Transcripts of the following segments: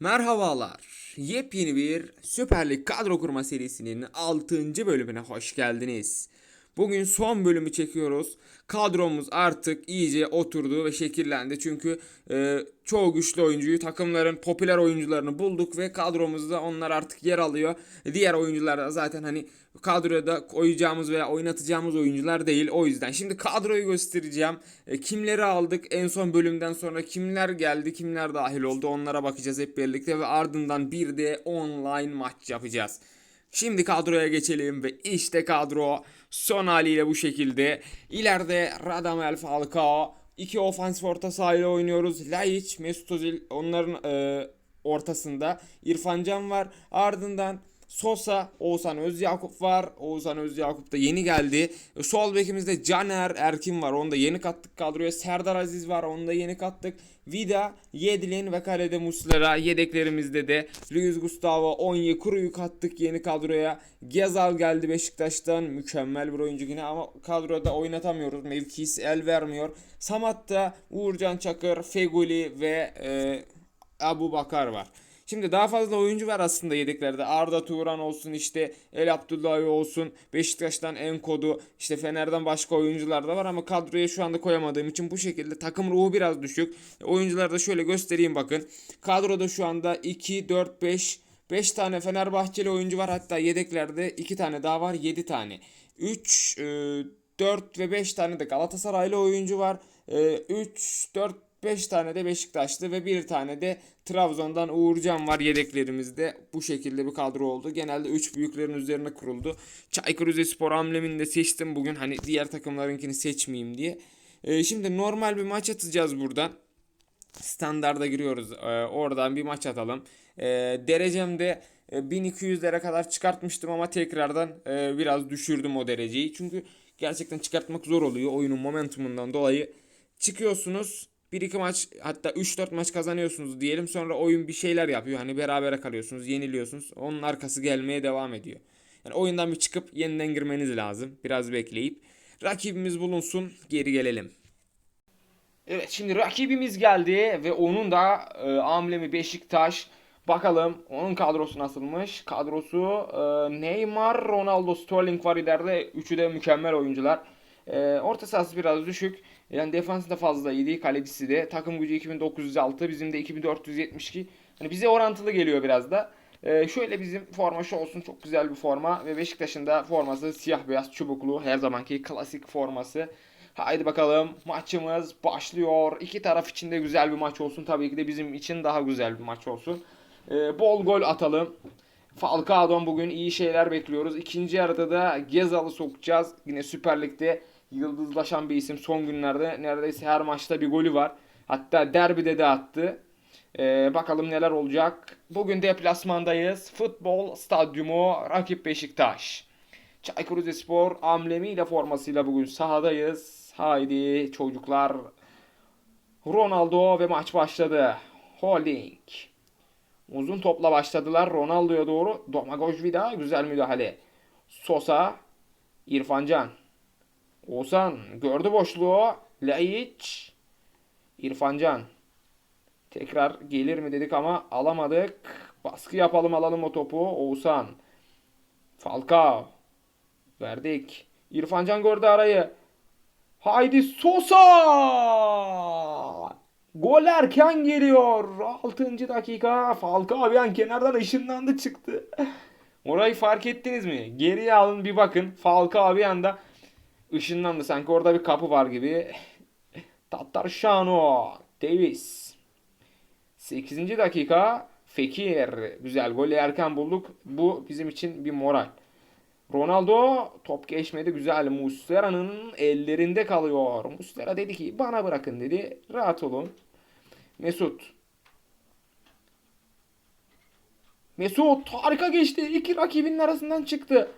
Merhabalar. Yepyeni bir Süper Lig kadro kurma serisinin 6. bölümüne hoş geldiniz. Bugün son bölümü çekiyoruz. Kadromuz artık iyice oturdu ve şekillendi. Çünkü e, çoğu güçlü oyuncuyu, takımların popüler oyuncularını bulduk ve kadromuzda onlar artık yer alıyor. Diğer oyuncular da zaten hani kadroda koyacağımız veya oynatacağımız oyuncular değil. O yüzden şimdi kadroyu göstereceğim. E, kimleri aldık? En son bölümden sonra kimler geldi? Kimler dahil oldu? Onlara bakacağız hep birlikte ve ardından bir de online maç yapacağız. Şimdi kadroya geçelim ve işte kadro son haliyle bu şekilde. İleride Radamel Falcao, iki ofansif orta sahayla oynuyoruz. Laiç, Mesut Özil onların e, ortasında. İrfan Can var. Ardından Sosa, Oğuzhan Özyakup var. Oğuzhan Özyakup da yeni geldi. E, Sol bekimizde Caner Erkin var. Onu da yeni kattık kadroya. Serdar Aziz var. Onu da yeni kattık. Vida, Yedlin ve kalede Muslera. Yedeklerimizde de Luis Gustavo, Onyekuru'yu kattık yeni kadroya. Gezal geldi Beşiktaş'tan. Mükemmel bir oyuncu yine ama kadroda oynatamıyoruz. Mevkisi el vermiyor. Samat'ta Uğurcan Çakır, Feguli ve e, Abu Bakar var. Şimdi daha fazla oyuncu var aslında yedeklerde. Arda Turan olsun işte El Abdullahi olsun. Beşiktaş'tan Enkodu işte Fener'den başka oyuncular da var ama kadroya şu anda koyamadığım için bu şekilde takım ruhu biraz düşük. Oyuncuları da şöyle göstereyim bakın. Kadroda şu anda 2, 4, 5 5 tane Fenerbahçeli oyuncu var hatta yedeklerde 2 tane daha var 7 tane. 3, 4 ve 5 tane de Galatasaraylı oyuncu var. 3, 4, 5 tane de Beşiktaşlı ve bir tane de Trabzon'dan Uğurcan var yedeklerimizde. Bu şekilde bir kadro oldu. Genelde 3 büyüklerin üzerine kuruldu. Çaykur Rizespor amblemini de seçtim bugün. Hani diğer takımlarınkini seçmeyeyim diye. Ee, şimdi normal bir maç atacağız buradan. Standarda giriyoruz. Ee, oradan bir maç atalım. Ee, derecemde e, 1200'lere kadar çıkartmıştım ama tekrardan e, biraz düşürdüm o dereceyi. Çünkü gerçekten çıkartmak zor oluyor oyunun momentumundan dolayı. Çıkıyorsunuz 1-2 maç hatta 3-4 maç kazanıyorsunuz diyelim sonra oyun bir şeyler yapıyor. Hani berabere kalıyorsunuz, yeniliyorsunuz. Onun arkası gelmeye devam ediyor. Yani oyundan bir çıkıp yeniden girmeniz lazım. Biraz bekleyip. Rakibimiz bulunsun, geri gelelim. Evet şimdi rakibimiz geldi ve onun da e, amblemi Beşiktaş. Bakalım onun kadrosu nasılmış? Kadrosu e, Neymar, Ronaldo, Sterling var ileride. Üçü de mükemmel oyuncular. E, orta sahası biraz düşük. Yani defansı da fazla iyiydi. Kalecisi de. Takım gücü 2906. Bizim de 2472. Hani bize orantılı geliyor biraz da. Ee, şöyle bizim forma şu olsun. Çok güzel bir forma. Ve Beşiktaş'ın da forması siyah beyaz çubuklu. Her zamanki klasik forması. Haydi bakalım maçımız başlıyor. İki taraf için de güzel bir maç olsun. Tabii ki de bizim için daha güzel bir maç olsun. Ee, bol gol atalım. Falcao'dan bugün iyi şeyler bekliyoruz. İkinci yarıda da Gezal'ı sokacağız. Yine Süper Lig'de yıldızlaşan bir isim. Son günlerde neredeyse her maçta bir golü var. Hatta derbide de attı. Ee, bakalım neler olacak. Bugün deplasmandayız. Futbol stadyumu rakip Beşiktaş. Çaykur Rizespor amblemiyle formasıyla bugün sahadayız. Haydi çocuklar. Ronaldo ve maç başladı. Holding. Uzun topla başladılar Ronaldo'ya doğru. Domagoj Vida güzel müdahale. Sosa, İrfan Can. Oğuzhan gördü boşluğu. Laiç. İrfan Can. Tekrar gelir mi dedik ama alamadık. Baskı yapalım alalım o topu. Oğuzhan. Falcao. Verdik. İrfan Can gördü arayı. Haydi Sosa! Gol erken geliyor. 6. dakika. Falcao bir an kenardan ışınlandı çıktı. Orayı fark ettiniz mi? Geriye alın bir bakın. Falcao bir anda ışınlandı. Sanki orada bir kapı var gibi. Tatarşano. Davis. 8. dakika. Fekir. Güzel. Golü erken bulduk. Bu bizim için bir moral. Ronaldo top geçmedi güzel. Muslera'nın ellerinde kalıyor. Muslera dedi ki bana bırakın dedi. Rahat olun. Mesut. Mesut harika geçti. İki rakibinin arasından çıktı.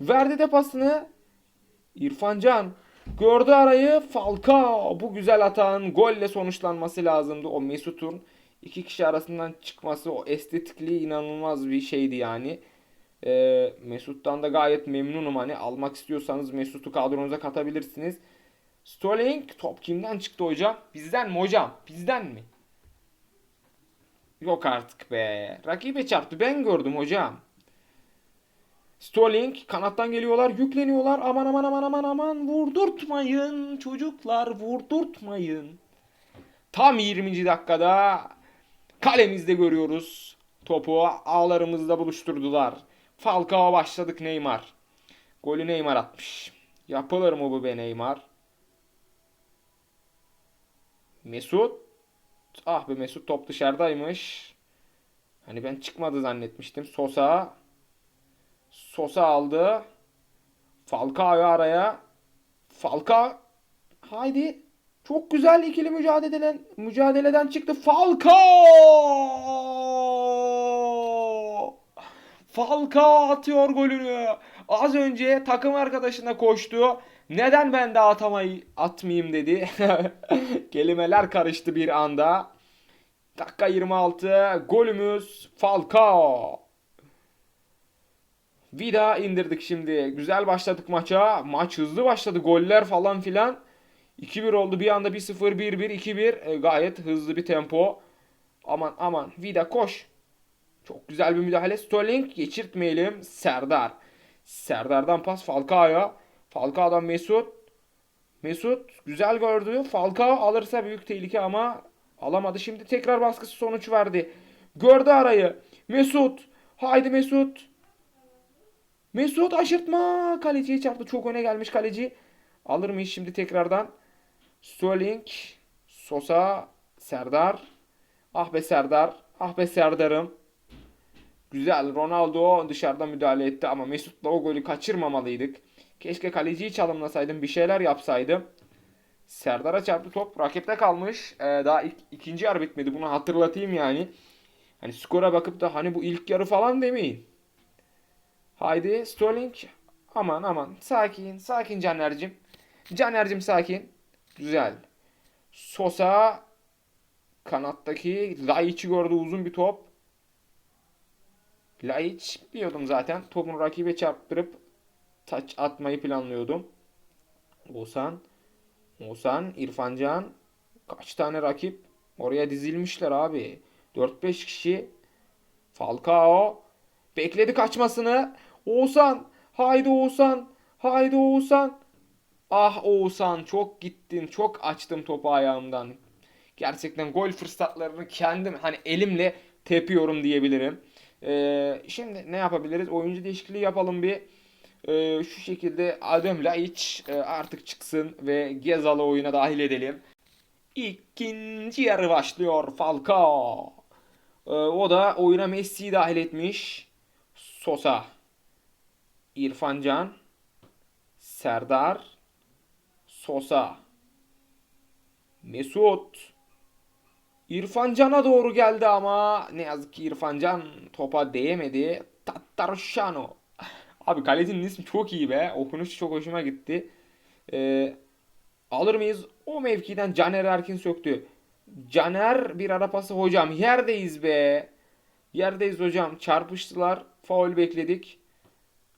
Verdi de pasını. İrfan Can gördü arayı. Falcao bu güzel atağın golle sonuçlanması lazımdı. O Mesut'un iki kişi arasından çıkması o estetikliği inanılmaz bir şeydi yani. Ee, Mesut'tan da gayet memnunum hani almak istiyorsanız Mesut'u kadronuza katabilirsiniz. Sterling top kimden çıktı hocam? Bizden mi hocam? Bizden mi? Yok artık be. Rakibe çarptı. Ben gördüm hocam. Sterling kanattan geliyorlar, yükleniyorlar. Aman aman aman aman aman vurdurtmayın çocuklar, vurdurtmayın. Tam 20. dakikada kalemizde görüyoruz. Topu ağlarımızda buluşturdular. Falcao başladık Neymar. Golü Neymar atmış. Yapılır mı bu be Neymar? Mesut. Ah be Mesut top dışarıdaymış. Hani ben çıkmadı zannetmiştim. Sosa. Sosa aldı. Falcao'yu araya. Falcao. Haydi. Çok güzel ikili mücadeleden mücadeleden çıktı. Falcao. Falcao atıyor golünü. Az önce takım arkadaşına koştu. Neden ben de atamayı atmayayım dedi. Kelimeler karıştı bir anda. Dakika 26. Golümüz Falcao. Vida indirdik şimdi. Güzel başladık maça. Maç hızlı başladı. Goller falan filan. 2-1 oldu. Bir anda 1-0, 1-1, 2-1. E, gayet hızlı bir tempo. Aman aman. Vida koş. Çok güzel bir müdahale. Sterling geçirtmeyelim. Serdar. Serdar'dan pas Falcao'ya. Falcao'dan Mesut. Mesut güzel gördü. Falcao alırsa büyük tehlike ama alamadı. Şimdi tekrar baskısı sonuç verdi. Gördü arayı. Mesut. Haydi Mesut. Mesut aşırtma. Kaleciye çarptı. Çok öne gelmiş kaleci. Alır mıyız şimdi tekrardan? Sterling. Sosa. Serdar. Ah be Serdar. Ah be Serdar'ım. Güzel. Ronaldo dışarıda müdahale etti ama Mesut'la o golü kaçırmamalıydık. Keşke kaleciyi çalımlasaydım. Bir şeyler yapsaydım. Serdar'a çarptı top. Rakipte kalmış. Ee, daha ilk, ikinci yarı bitmedi. Bunu hatırlatayım yani. Hani skora bakıp da hani bu ilk yarı falan demeyin. Haydi Sterling. Aman aman. Sakin. Sakin Caner'cim. Caner'cim sakin. Güzel. Sosa kanattaki Laiç'i gördü uzun bir top. Laiç diyordum zaten. Topun rakibe çarptırıp taç atmayı planlıyordum. Oğuzhan. Oğuzhan, İrfancan. Kaç tane rakip oraya dizilmişler abi. 4-5 kişi. Falcao. Bekledi kaçmasını. Oğuzhan. Haydi Oğuzhan. Haydi Oğuzhan. Ah Oğuzhan çok gittin. Çok açtım topu ayağımdan. Gerçekten gol fırsatlarını kendim hani elimle tepiyorum diyebilirim. Ee, şimdi ne yapabiliriz? Oyuncu değişikliği yapalım bir. Ee, şu şekilde Adem Laiç e, artık çıksın ve Gezal'ı oyuna dahil edelim. İkinci yarı başlıyor Falcao. Ee, o da oyuna Messi'yi dahil etmiş. Sosa. İrfan Can. Serdar. Sosa. Mesut. İrfan Can'a doğru geldi ama ne yazık ki İrfan Can topa değemedi. Tattarşano. Abi kalecinin ismi çok iyi be. Okunuş çok hoşuma gitti. Ee, alır mıyız? O mevkiden Caner Erkin söktü. Caner bir ara pası hocam. Yerdeyiz be. Yerdeyiz hocam. Çarpıştılar. Faul bekledik.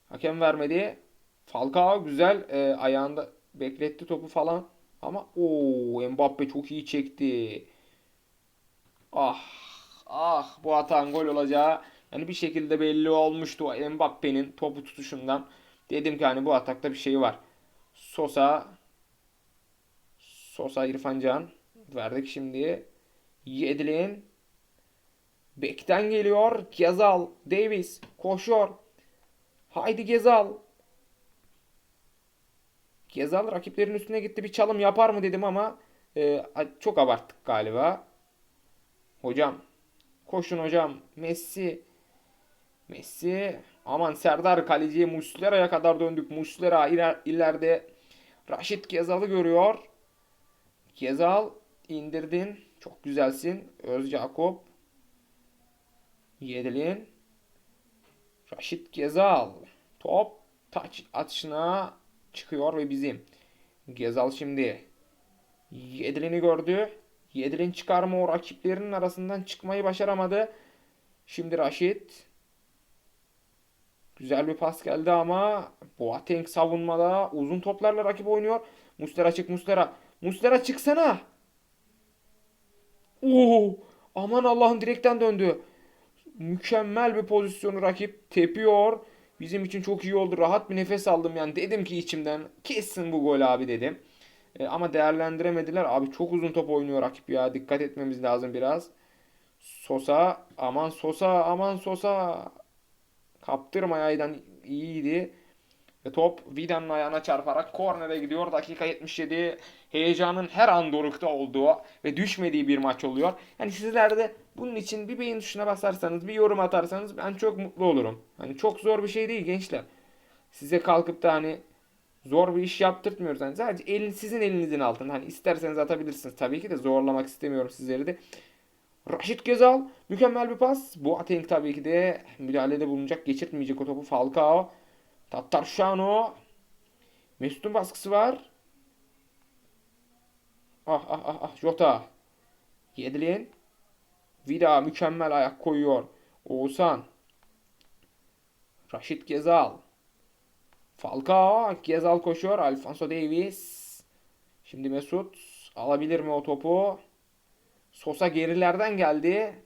Hakem vermedi. Falcao güzel e, ayağında bekletti topu falan. Ama o Mbappe çok iyi çekti. Ah ah bu atan gol olacağı yani bir şekilde belli olmuştu Mbappe'nin topu tutuşundan. Dedim ki hani bu atakta bir şey var. Sosa Sosa İrfan Can verdik şimdi. Yedlin Bekten geliyor. Gezal Davis koşuyor. Haydi Gezal. Gezal rakiplerin üstüne gitti bir çalım yapar mı dedim ama e, çok abarttık galiba. Hocam koşun hocam. Messi Messi aman Serdar kaleciye Muslera'ya kadar döndük. Muslera iler, ileride Raşit Gezal'ı görüyor. Gezal indirdin. Çok güzelsin. Öz Jakob. Yedlin. Raşit Gezal. Top taç atışına çıkıyor ve bizim. Gezal şimdi Yedlin'i gördü. Yedlin çıkarma o rakiplerinin arasından çıkmayı başaramadı. Şimdi Raşit. Güzel bir pas geldi ama Boateng savunmada uzun toplarla rakip oynuyor. Mustera çık Mustera. Mustera çıksana. Oo! Aman Allah'ım direkten döndü. Mükemmel bir pozisyonu rakip tepiyor. Bizim için çok iyi oldu. Rahat bir nefes aldım yani. Dedim ki içimden kesin bu gol abi dedim. E, ama değerlendiremediler. Abi çok uzun top oynuyor rakip ya. Dikkat etmemiz lazım biraz. Sosa aman Sosa aman Sosa. Kaptırma yaydan iyiydi. Top Vida'nın ayağına çarparak kornere gidiyor. Dakika 77. Heyecanın her an dorukta olduğu ve düşmediği bir maç oluyor. Yani sizler de bunun için bir beğen tuşuna basarsanız, bir yorum atarsanız ben çok mutlu olurum. Hani çok zor bir şey değil gençler. Size kalkıp da hani zor bir iş yaptırtmıyoruz. Hani sadece elin, sizin elinizin altında. Hani isterseniz atabilirsiniz. Tabii ki de zorlamak istemiyorum sizleri de. Raşit Gezal mükemmel bir pas. Boateng tabii ki de müdahalede bulunacak. Geçirtmeyecek o topu Falcao. Tatarşano. Mesut'un baskısı var. Ah ah ah ah Jota. Yedlin. Vida mükemmel ayak koyuyor. Oğuzhan. Raşit Gezal. Falcao. Gezal koşuyor. Alfonso Davies. Şimdi Mesut. Alabilir mi o topu? Sosa gerilerden geldi.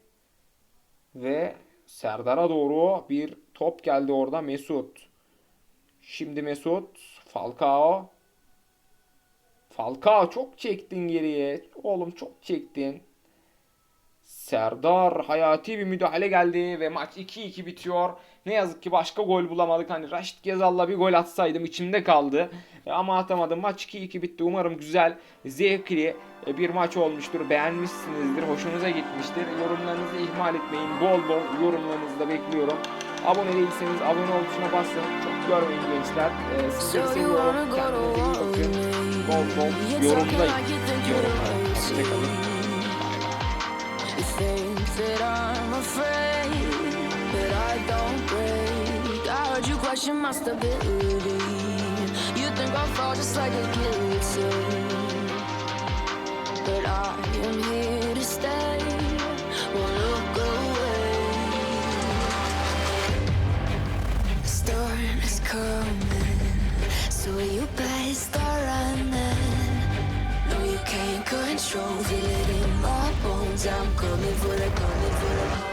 Ve Serdar'a doğru bir top geldi orada Mesut. Şimdi Mesut. Falcao. Falcao çok çektin geriye. Oğlum çok çektin. Serdar hayati bir müdahale geldi ve maç 2-2 bitiyor. Ne yazık ki başka gol bulamadık. Hani Raşit Gezal'la bir gol atsaydım içimde kaldı. E, Ama atamadım. Maç 2-2 bitti. Umarım güzel, zevkli e, bir maç olmuştur. Beğenmişsinizdir. Hoşunuza gitmiştir. Yorumlarınızı ihmal etmeyin. Bol bol yorumlarınızı da bekliyorum. Abone değilseniz abone ol tuşuna basın. Çok görmeyin gençler. E, Sizleri seviyorum. Kendinize iyi bakın. with Bol bol yorumlayın. like you think you Yorumlar. know Hoşça kalın. You think that I'm afraid, but I don't break. I heard you question my stability. You think I'll fall just like a guillotine, but I am here to stay. So you better start running. No, you can't control. Feel it in my bones. I'm coming for the, coming for the.